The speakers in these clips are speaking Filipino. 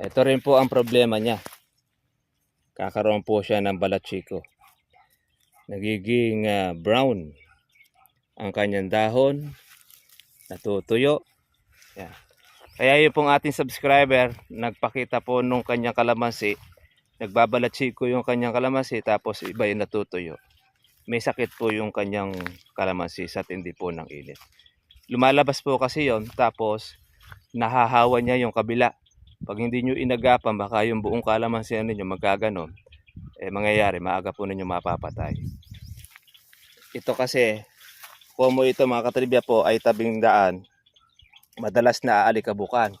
Ito rin po ang problema niya. Kakaroon po siya ng balat chiko. Nagiging ah, brown ang kanyang dahon. Natutuyo. Yan. Kaya yung pong ating subscriber, nagpakita po nung kanyang kalamansi. Nagbabalat chiko yung kanyang kalamansi tapos iba yung natutuyo. May sakit po yung kanyang kalamansi sa tindi po ng init. Lumalabas po kasi yon tapos nahahawa niya yung kabila. Pag hindi nyo inagapan, baka yung buong kalamansi ninyo magkaganon, eh mangyayari, maaga po ninyo mapapatay. Ito kasi, komo ito mga katribya po ay tabing daan, madalas na aalikabukan.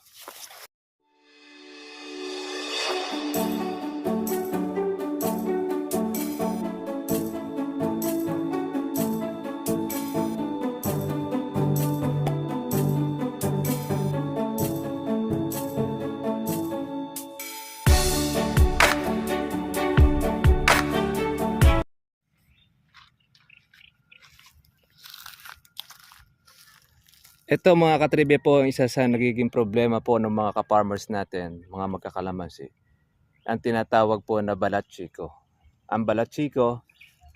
Ito mga katribe po isa sa nagiging problema po ng mga ka-farmers natin, mga magkakalamansi. Ang tinatawag po na balat chiko. Ang balat chiko,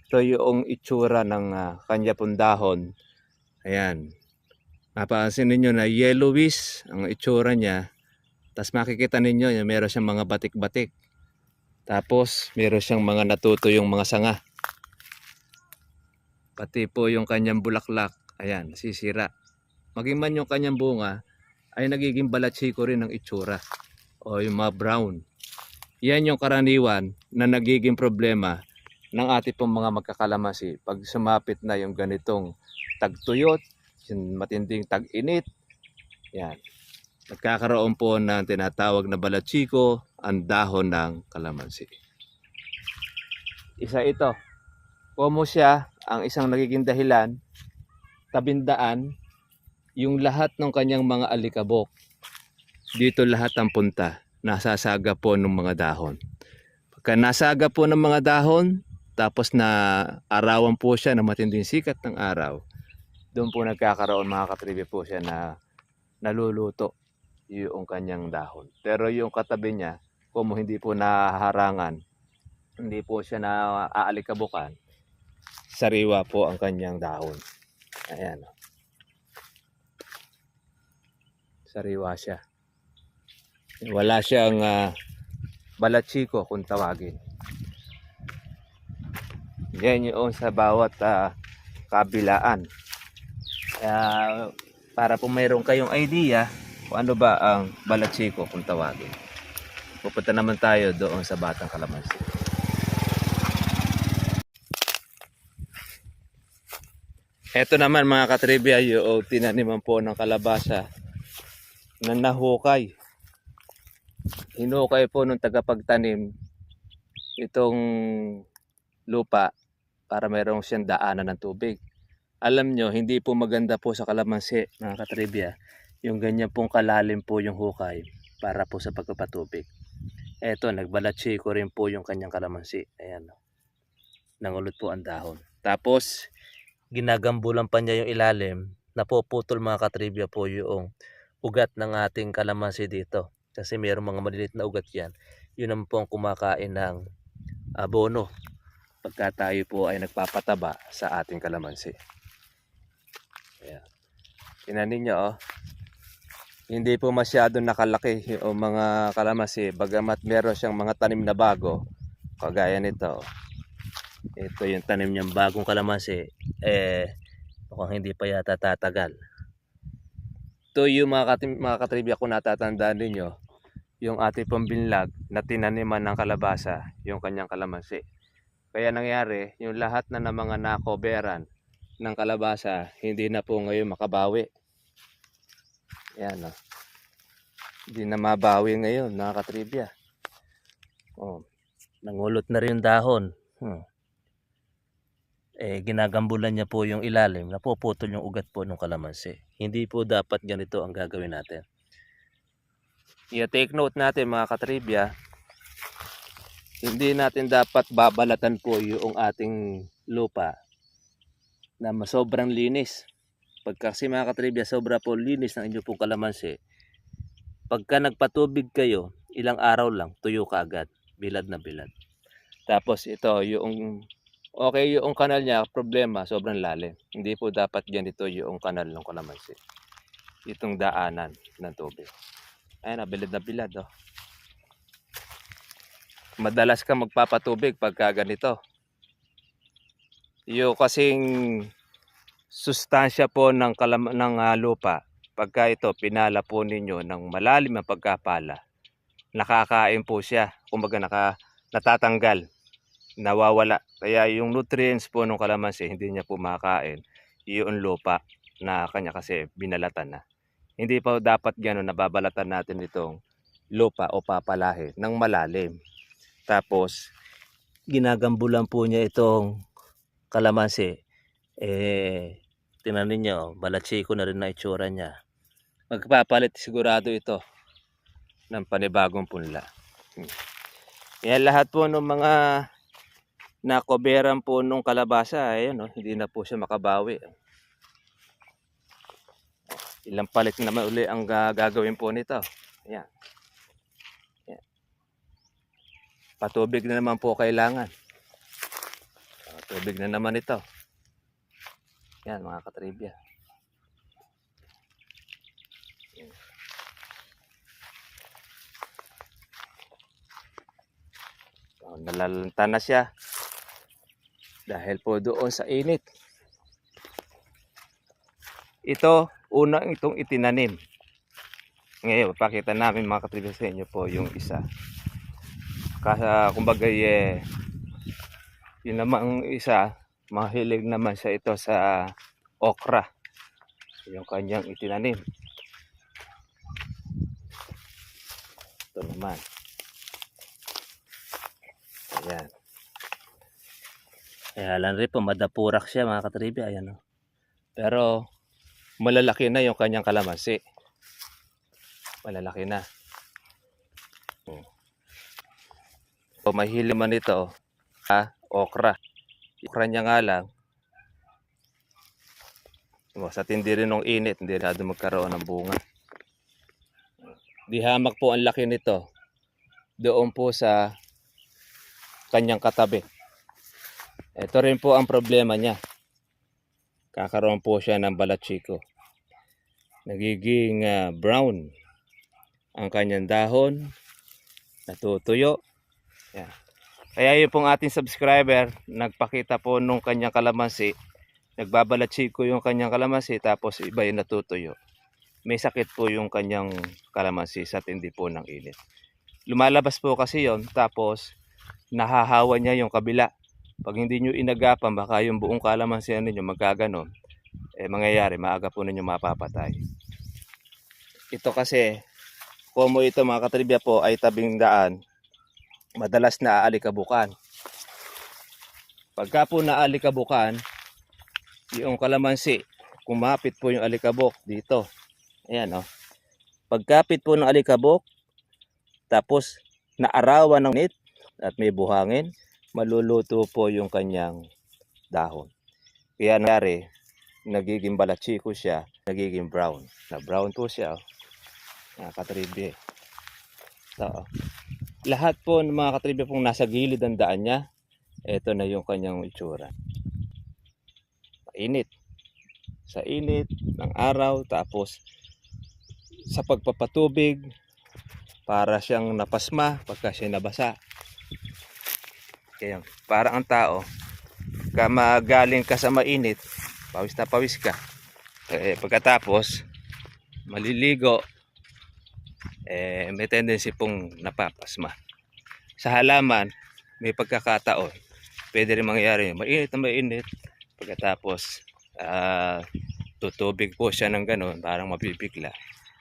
ito yung itsura ng ah, kanya pong dahon. Ayan. Napansin ninyo na yellowish ang itsura niya. Tapos makikita ninyo, yung meron siyang mga batik-batik. Tapos meron siyang mga natutuyong mga sanga. Pati po yung kanyang bulaklak, ayan, sisira maging man yung kanyang bunga ay nagiging balatsiko rin ng itsura o yung mga brown. Yan yung karaniwan na nagiging problema ng ating pong mga magkakalamasi pag sumapit na yung ganitong tagtuyot, yung matinding tag-init. Yan. Nagkakaroon po ng tinatawag na balatsiko ang dahon ng kalamansi. Isa ito. Komo siya ang isang nagiging dahilan tabindaan yung lahat ng kanyang mga alikabok, dito lahat ang punta, nasasaga po ng mga dahon. Pagka nasaga po ng mga dahon, tapos na arawan po siya na matinding sikat ng araw, doon po nagkakaroon mga katribe po siya na naluluto yung kanyang dahon. Pero yung katabi niya, kung hindi po naharangan, hindi po siya na aalikabukan, sariwa po ang kanyang dahon. Ayan. Sariwa siya. Wala siyang uh, balatsiko kung tawagin. Yan yung sa bawat ah, kabilaan. Kaya para kung mayroon kayong idea kung ano ba ang balatsiko kung tawagin. Pupunta naman tayo doon sa Batang Kalamansi. Ito naman mga katribya yung tinaniman po ng kalabasa na nahukay. Hinukay po nung tagapagtanim itong lupa para mayroong siyang daanan ng tubig. Alam nyo, hindi po maganda po sa kalamansi, mga katribya, yung ganyan pong kalalim po yung hukay para po sa pagpapatubig. Eto, nagbalatsi ko rin po yung kanyang kalamansi. Ayan. Nangulot po ang dahon. Tapos, ginagambulan pa niya yung ilalim. Napuputol mga katribya po yung ugat ng ating kalamansi dito. Kasi mayroong mga maliliit na ugat yan. Yun ang pong kumakain ng abono pagka tayo po ay nagpapataba sa ating kalamansi. Ayan. Tingnan ninyo oh. Hindi po masyado nakalaki yung mga kalamansi bagamat meron siyang mga tanim na bago kagaya nito. Ito yung tanim niyang bagong kalamansi eh mukhang hindi pa yata tatagal ito yung mga, katim, mga katribya ko natatandaan ninyo yung ating pambinlag na tinaniman ng kalabasa yung kanyang kalamansi. Kaya nangyari yung lahat na ng mga nakoberan ng kalabasa hindi na po ngayon makabawi. Yan o hindi na mabawi ngayon mga katribya oh, nangulot na rin yung dahon. Hmm. Eh ginagambulan niya po yung ilalim napuputol yung ugat po ng kalamansi hindi po dapat ganito ang gagawin natin. I-take note natin mga katribya, hindi natin dapat babalatan po yung ating lupa na sobrang linis. Pag kasi mga katribya, sobra po linis ng inyong pong kalamansi, pagka nagpatubig kayo, ilang araw lang, tuyo ka agad. Bilad na bilad. Tapos ito, yung okay yung kanal niya, problema, sobrang lalim. Hindi po dapat ganito yung kanal ng kalamansi. Itong daanan ng tubig. Ayan, na, bilad na bilad. Oh. Madalas ka magpapatubig pagka ganito. Yung kasing sustansya po ng, kalam ng ah, lupa, pagka ito pinala po ninyo ng malalim na pagkapala, nakakain po siya. Kumbaga naka, natatanggal, nawawala. Kaya yung nutrients po ng kalamansi, hindi niya po makakain. Yung lupa na kanya kasi binalatan na. Hindi pa dapat gano'n nababalatan natin itong lupa o papalahe ng malalim. Tapos, ginagambulan po niya itong kalamansi. Eh, tingnan ninyo, balatsiko na rin na itsura niya. Magpapalit sigurado ito ng panibagong punla. Hmm. Yan lahat po ng mga nakoberan po nung kalabasa, ayun, no, hindi na po siya makabawi. Ilang palit naman uli ang ga- gagawin po nito. Ayan. Ayan. Patubig na naman po kailangan. Patubig na naman ito. Yan mga katribya. Nalalanta na siya. Dahil po doon sa init. Ito, unang itong itinanim. Ngayon, pakita namin mga katribya sa inyo po yung isa. Kasa, kumbaga, eh, yun namang isa, mahilig naman siya ito sa okra. Yung kanyang itinanim. Ito naman. Ayan. Kaya lang rin po, madapurak siya mga katribya. Ayan o. Pero, malalaki na yung kanyang kalamansi. Malalaki na. Hmm. So, mahilig man ito, ah, okra. Okra niya nga lang, Oh, sa tindi rin ng init, hindi rin magkaroon ng bunga. Di hamak po ang laki nito. Doon po sa kanyang katabi. Ito rin po ang problema niya. Kakaroon po siya ng balatsiko. Nagiging ah, brown ang kanyang dahon. Natutuyo. Yan. Kaya yung pong ating subscriber, nagpakita po nung kanyang kalamansi, nagbabalatsiko yung kanyang kalamansi tapos iba yung natutuyo. May sakit po yung kanyang kalamansi sa tindi po ng init. Lumalabas po kasi yon tapos nahahawa niya yung kabila. Pag hindi nyo inagapan, baka yung buong kalamansi ninyo magkaganon, eh mangyayari, maaga po ninyo mapapatay. Ito kasi, komo ito mga katribya po ay tabing daan, madalas na aalikabukan. Pagka po naalikabukan, yung kalamansi, kumapit po yung alikabok dito. Ayan oh. Pagkapit po ng alikabok, tapos naarawan ng nit at may buhangin, maluluto po yung kanyang dahon. Kaya nangyari, nagiging balatsiko siya, nagiging brown. Na brown po siya. Oh. Nakakatribe. So, oh. lahat po ng mga katribe pong nasa gilid ng daan niya, ito na yung kanyang itsura init. Sa init ng araw tapos sa pagpapatubig para siyang napasma pagka siya nabasa. Kaya para ang tao ka magaling ka sa mainit, pawis na pawis ka. Eh, pagkatapos maliligo eh, may tendency pong napapasma. Sa halaman, may pagkakataon, pwede rin mangyari, mainit na mainit, Pagkatapos, ah tutubig po siya ng ganun, parang mabibigla.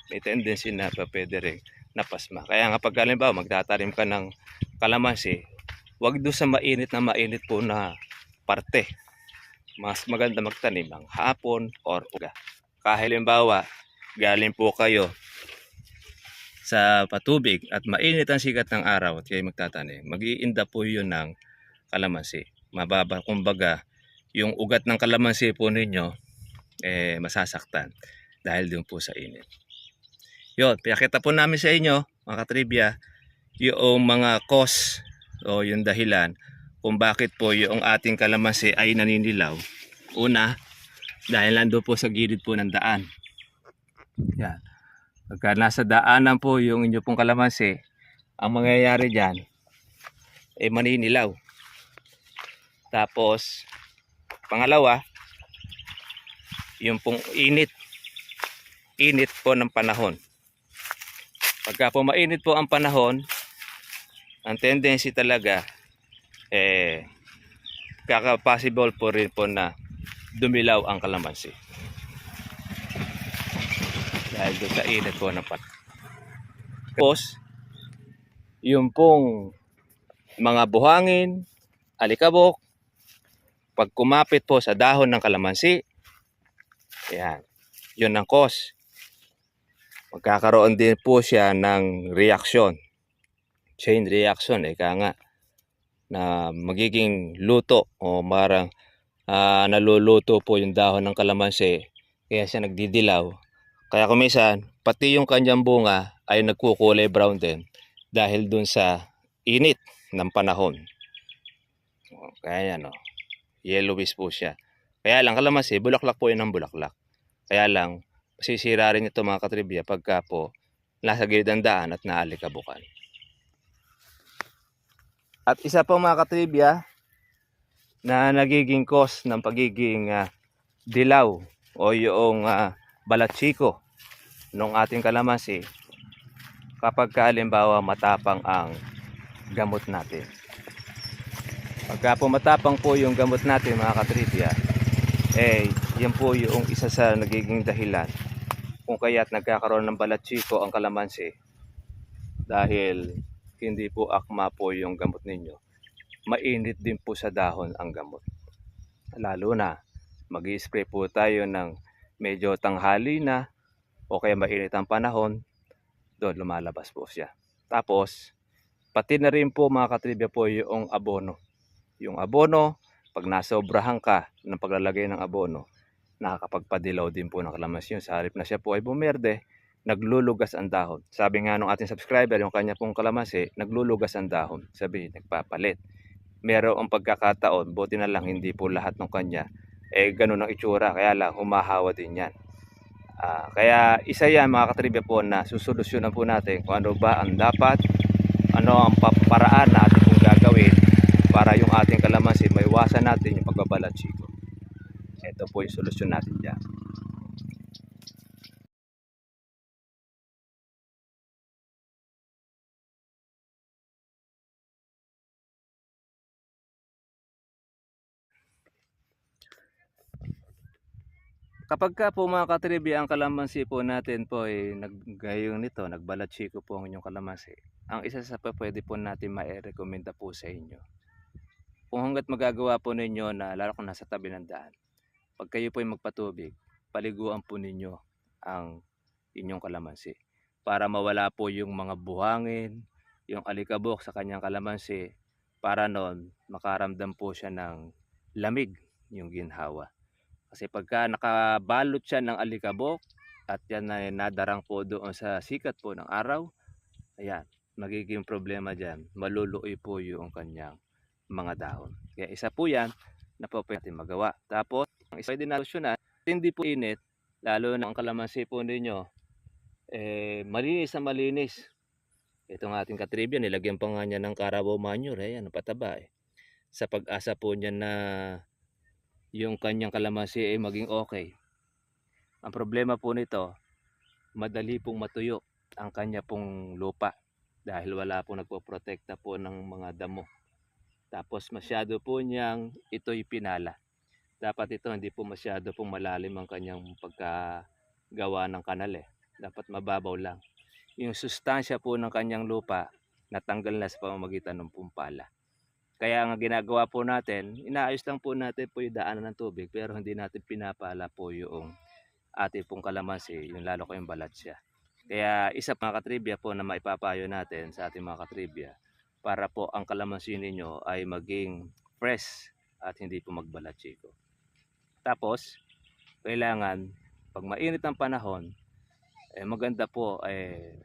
May tendency na pa pwede rin napasma. Kaya nga pag halimbawa magtatanim ka ng kalamansi, wag doon sa mainit na mainit po na parte. Mas maganda magtanim ng hapon or uga. Kahit halimbawa, galing po kayo sa patubig at mainit ang sikat ng araw at kayo magtatanim, mag-iinda po yun ng kalamansi. Mababa, kumbaga, yung ugat ng kalamansi po ninyo eh masasaktan dahil din po sa init. Yun, pinakita po namin sa inyo mga katribya yung mga cause o yung dahilan kung bakit po yung ating kalamansi ay naninilaw. Una, dahil nando po sa gilid po ng daan. Yan. Pagka nasa daanan po yung inyo pong kalamansi, ang mangyayari dyan, ay maninilaw. Tapos, pangalawa, yung pong init. Init po ng panahon. Pagka po mainit po ang panahon, ang tendency talaga, eh, kaka-possible po rin po na dumilaw ang kalamansi. Dahil doon sa init po ng panahon. Tapos, yung pong mga buhangin, alikabok, pag kumapit po sa dahon ng kalamansi, yan, yun ang cause. Magkakaroon din po siya ng reaction. Chain reaction, ika nga, na magiging luto o marang ah, naluluto po yung dahon ng kalamansi, kaya siya nagdidilaw. Kaya kumisan, pati yung kanyang bunga ay nagkukulay brown din dahil dun sa init ng panahon. O, Kaya yan, oh. yellowish po siya. Kaya lang kalamansi, bulaklak po yun ng bulaklak. Kaya lang, masisira rin ito mga katribya pagka po nasa gilid ng daan at naalikabukan. At isa pang mga katribya na nagiging cause ng pagiging ah, dilaw o yung uh, balatsiko ng ating kalamansi kapag ka, halimbawa matapang ang gamot natin. Pagka po matapang po yung gamot natin mga katribya, eh yan po yung isa sa nagiging dahilan kung kaya't nagkakaroon ng balatsiko ang kalamansi dahil hindi po akma po yung gamot ninyo. Mainit din po sa dahon ang gamot. Lalo na mag spray po tayo ng medyo tanghali na o kaya mainit ang panahon, doon lumalabas po siya. Tapos, pati na rin po mga katribya po yung abono. Yung abono, pag nasobrahan ka ng paglalagay ng abono, nakakapagpadilaw din po ng kalamansi yun. Sa halip na siya po ay bumerde, naglulugas ang dahon. Sabi nga nung ating subscriber, yung kanya pong kalamansi, naglulugas ang dahon. Sabi, nagpapalit. Meron ang pagkakataon, buti na lang hindi po lahat ng kanya, eh ganun ang itsura, kaya lang humahawa din yan. Ah, kaya isa yan mga katribya po na susolusyonan po natin kung ano ba ang dapat, ano ang paparaan na ating pong gagawin para yung ating kalamansi maiwasan natin yung pagbabalat chiko. Ito po yung solusyon natin dyan. Kapag ka po mga katribi, ang kalamansi po natin po ay naggayong nito, nagbalat chiko po ang inyong kalamansi. Ang isa sa pa pwede po natin ma-recommenda po sa inyo. Kung hanggat magagawa po ninyo na lalo kung nasa tabi ng daan, pag kayo po ay magpatubig, paliguan po ninyo ang inyong kalamansi para mawala po yung mga buhangin, yung alikabok sa kanyang kalamansi para noon makaramdam po siya ng lamig yung ginhawa. Kasi pagka nakabalot siya ng alikabok at yan ay nadarang po doon sa sikat po ng araw, ayan, magiging problema dyan. Maluluoy po yung kanyang mga dahon. Kaya isa po yan na po natin magawa. Tapos, ang isa din na solusyonan, hindi po init, lalo na ang kalamansi po ninyo, eh, malinis na malinis. Itong ating katribya, nilagyan pa nga niya ng Carabao manure, ayan, pataba eh. Sa pag-asa po niya na yung kanyang kalamansi ay maging okay. Ang problema po nito, madali pong matuyo ang kanya pong lupa dahil wala pong nagpoprotekta po ng mga damo. Tapos masyado po niyang ito'y pinala. Dapat ito hindi po masyado pong malalim ang kanyang pagkagawa ng kanal eh. Dapat mababaw lang. Yung sustansya po ng kanyang lupa natanggal na sa pamamagitan ng pumpala. Kaya ang ginagawa po natin, inaayos lang po natin po yung daanan ng tubig pero hindi natin pinapala po yung ating pong kalamansi, yung lalo ko yung balat siya. Kaya isa mga katribya po na maipapayo natin sa ating mga katribya para po ang kalamansi ninyo ay maging fresh at hindi po magbalat chiko. Tapos, kailangan pag mainit ang panahon, eh maganda po eh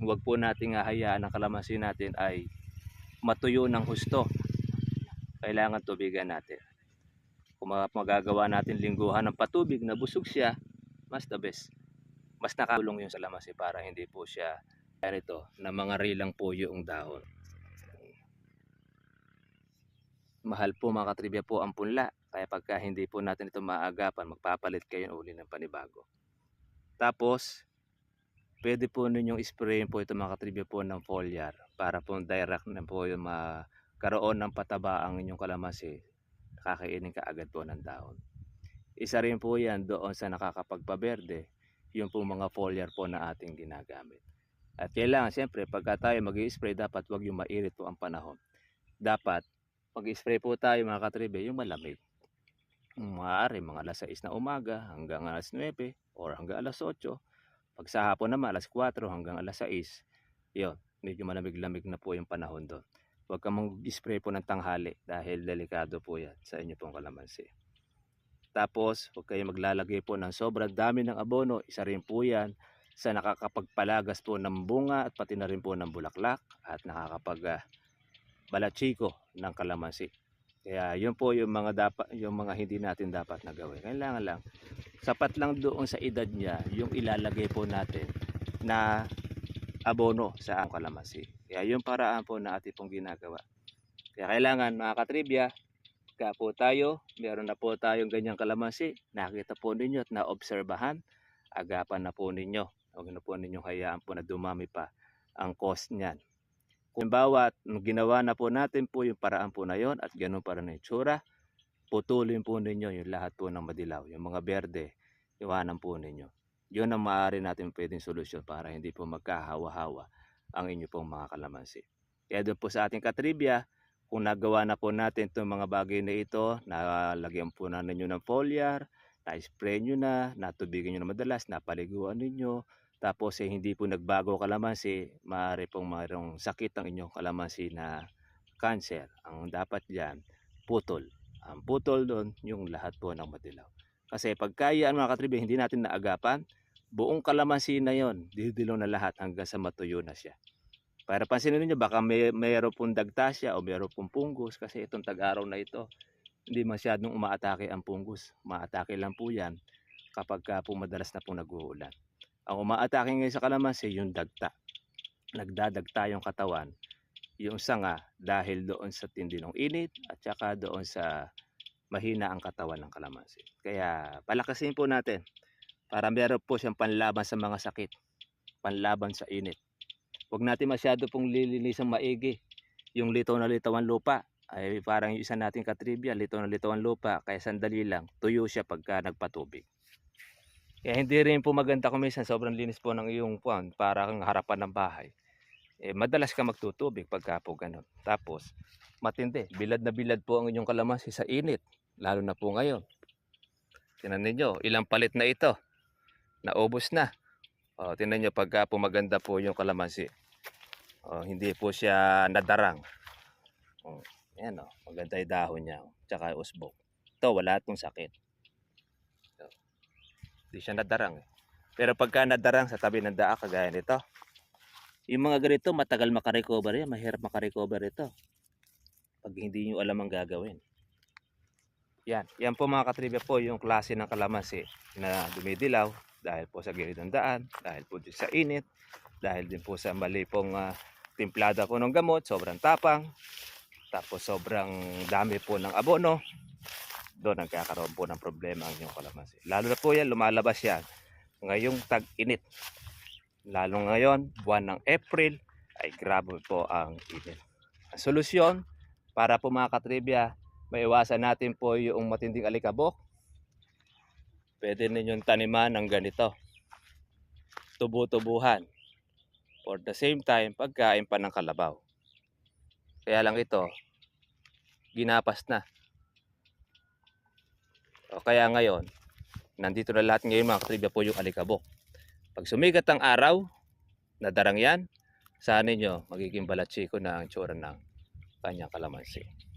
huwag po nating hahayaan ang kalamansi natin ay matuyo ng husto. Kailangan tubigan natin. Kung ma- magagawa natin lingguhan ng patubig na busog siya, mas the best. Mas nakatulong yun sa kalamansi para hindi po siya ganito na mga rilang po yung dahon. Mahal po mga katribya po ang punla. Kaya pagka hindi po natin ito maagapan, magpapalit kayo uli ng panibago. Tapos, pwede po ninyong sprayin po ito mga katribya po ng foliar para po direct na po yung magkaroon ng pataba ang inyong kalamansi. Kakainin ka agad po ng dahon. Isa rin po yan doon sa nakakapagpaberde, yung po mga foliar po na ating ginagamit. At kailangan siyempre pagka tayo mag spray dapat wag yung mainit po ang panahon. Dapat pag-spray po tayo mga katribe yung malamig. Maaari mga alas 6 na umaga hanggang alas 9 or hanggang alas 8. Pag sa hapon naman alas 4 hanggang alas 6. Yun, medyo malamig-lamig na po yung panahon doon. Huwag kang mag-spray po ng tanghali dahil delikado po yan sa inyo pong kalamansi. Tapos, huwag kayong maglalagay po ng sobrang dami ng abono. Isa rin po yan sa nakakapagpalagas po ng bunga at pati na rin po ng bulaklak at nakakapag ah, balatsiko ng kalamansi. Kaya yun po yung mga dapat yung mga hindi natin dapat na gawin. Kailangan lang sapat lang doon sa edad niya yung ilalagay po natin na abono sa ang kalamansi. Kaya yung paraan po na ating pong ginagawa. Kaya kailangan mga katribya, kaya po tayo, meron na po tayong ganyang kalamansi, nakita po ninyo at naobserbahan, agapan na po ninyo. Huwag na po ninyong hayaan po na dumami pa ang cost niyan. Kung bawat ginawa na po natin po yung paraan po na yon at ganun pa rin ang itsura, putulin po ninyo yung lahat po ng madilaw, yung mga berde, iwanan po ninyo. Yun ang maaari natin pwedeng solusyon para hindi po magkahawa-hawa ang inyo pong mga kalamansi. Kaya doon po sa ating katribya, kung nagawa na po natin itong mga bagay na ito, nalagyan po na ninyo ng foliar, na-spray nyo na, natubigan nyo na madalas, napaliguan ninyo, tapos eh, hindi po nagbago kalamansi, maaari pong mayroong sakit ang inyong kalamansi na cancer. Ang dapat diyan, putol. Ang putol doon, yung lahat po ng madilaw. Kasi pagka yan mga katribe, hindi natin naagapan, buong kalamansi na yon, didilaw na lahat hanggang sa matuyo na siya. Para pansinin niyo baka may mayroon pong dagtasya o mayroon pong pungus kasi itong tag-araw na ito, hindi masyadong umaatake ang pungus. Umaatake lang po yan kapag ka po madalas na po nag-uulan. Ang umaatake ngayon sa kalamansi, yung dagta. Nagdadagta yung katawan, yung sanga dahil doon sa tindi ng init at saka doon sa mahina ang katawan ng kalamansi. Kaya palakasin po natin para meron po siyang panlaban sa mga sakit, panlaban sa init. Huwag natin masyado pong lilinisan maigi. Yung litaw na litaw ang lupa, ay parang yung isa nating katribya, litaw na litaw ang lupa, kaya sandali lang, tuyo siya pagka nagpatubig. Kaya hindi rin po maganda kung minsan sobrang linis po ng iyong puwan para kang harapan ng bahay. Eh, madalas ka magtutubig pagka po ganun. Tapos, matindi, bilad na bilad po ang inyong kalamansi sa init, lalo na po ngayon. Tinan ninyo, ilang palit na ito. Naubos na. O, tinan nyo pagka po maganda po yung kalamansi. O, hindi po siya nadarang. O, yan o, maganda yung dahon niya. O, tsaka usbok. Ito, wala itong sakit. So, hindi siya nadarang. Eh. Pero pagka nadarang sa tabi ng daa, kagaya nito, yung mga ganito, matagal makarecover yan. Mahirap makarecover ito. Pag hindi nyo alam ang gagawin. Yan. Yan po mga katribya po, yung klase ng kalamansi na dumidilaw dahil po sa gilid ng daan, dahil po sa init, dahil din po sa mali pong ah, timplada po ng gamot, sobrang tapang, tapos sobrang dami po ng abono, doon nagkakaroon po ng problema ang inyong kalamansi. Lalo na po yan, lumalabas yan ngayong tag-init. Lalo ngayon, buwan ng April, ay grabe po ang init. Ang solusyon, para po mga katribya, maiwasan natin po yung matinding alikabok, pwede ninyong taniman ng ganito. Tubo-tubuhan. For the same time, pagkain pa ng kalabaw. Kaya lang ito, ginapas na. O kaya ngayon, nandito na lahat ngayon mga katribya po yung alikabok. Pag sumigat ang araw, nadarang yan, saan ninyo magiging balatsiko na ang tsura ng kanyang kalamansi.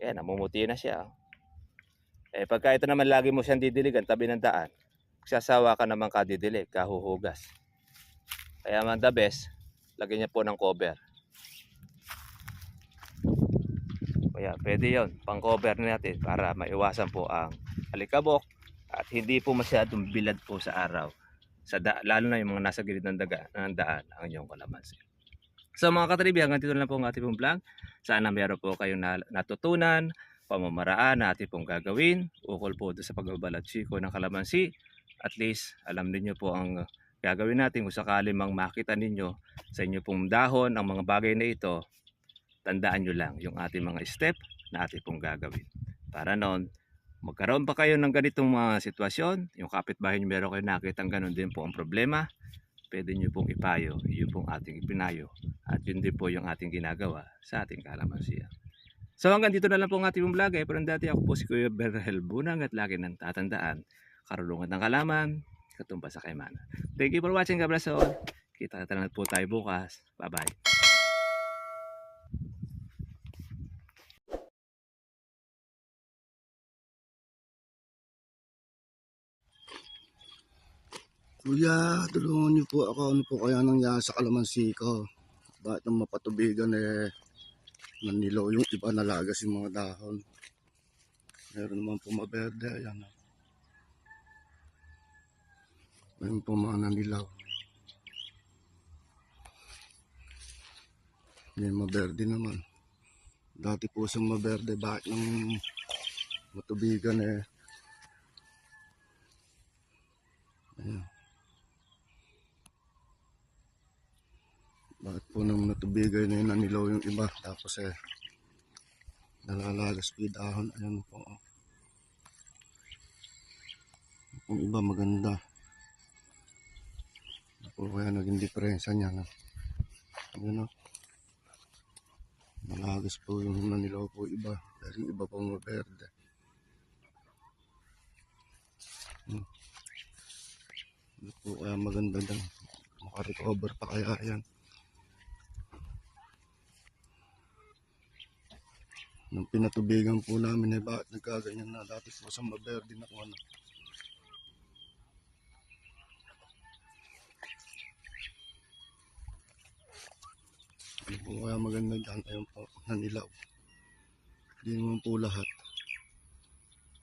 Yan, namumuti na siya. oh. Eh pagka ito naman lagi mo siyang didiligan tabi ng daan, sasawa ka naman kadidilig, kahuhugas. Kaya man the best, lagyan niya po ng cover. Kaya pwede yon pang cover natin para maiwasan po ang alikabok at hindi po masyadong bilad po sa araw. Sa da- lalo na yung mga nasa gilid ng, daga, ng daan ang inyong kalamansi. So mga katribi, hanggang dito na po ang ating pong vlog. Sana meron po kayong na- natutunan, pamamaraan na ating pong gagawin, ukol po sa pagbabalat chiko ng kalamansi. At least, alam ninyo po ang gagawin natin kung sakali mang makita ninyo sa inyo pong dahon ang mga bagay na ito, tandaan nyo lang yung ating mga step na ating pong gagawin. Para noon, magkaroon pa kayo ng ganitong mga sitwasyon, yung kapitbahay nyo meron kayo nakita ganun din po ang problema, pwede nyo pong ipayo, yun pong ating ipinayo. At yun din po yung ating ginagawa sa ating kalamansiya. So hanggang dito na lang po ang ating vlog. Eh, pero dati ako po si Kuya Berhel Bunang at lagi nang tatandaan. Karulungan ng kalaman, katumpa sa kaimana. Thank you for watching. God bless all. Kita-kita na po tayo bukas. Bye-bye. Kuya, tulungan niyo po ako. Ano po kaya nangyari sa kalamansi ko? Bakit nang mapatubigan eh, nanilaw yung iba nalagas yung mga dahon. Meron naman po maberde. Ayan. Meron po mga nanilaw. May maberde naman. Dati po sa maberde, bakit nang matubigan eh. Ayan. Bakit po nang natubigay na yun, nanilaw yung iba. Tapos eh, nalalagas po yung dahon. Ayan po. oh. Yung iba maganda. Po kaya naging diferensya niya. No? Ayan o. Nalagas po yung nanilaw po iba. Pero yung iba pong maberde. Hmm. Ano po kaya maganda dyan. Makarecover pa kaya yan. Nung pinatubigan po namin eh, bakit nagkaganyan na dati po sa Maberde na ano. Ano po kaya maganda dyan? Ayun po, nanilaw. Hindi naman po lahat.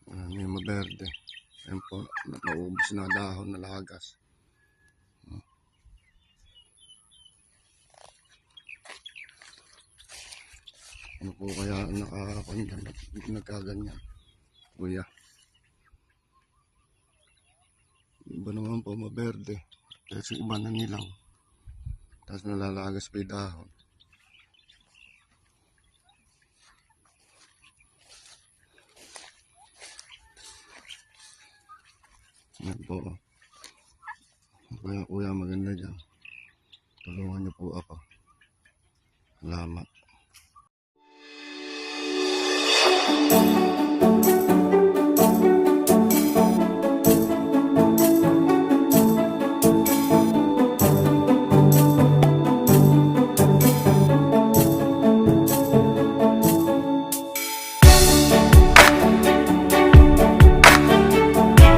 Ayan, may Maberde. Ayun po, na naubos na dahon na lagas. Ano po kaya nakakapanyan nagkaganyan? Kuya. Iba naman po maberde. Kasi iba na nilang. Tapos nalalagas pa yung dahon. Yan po. Kuya, kuya maganda dyan. Tulungan niyo po ako. Salamat.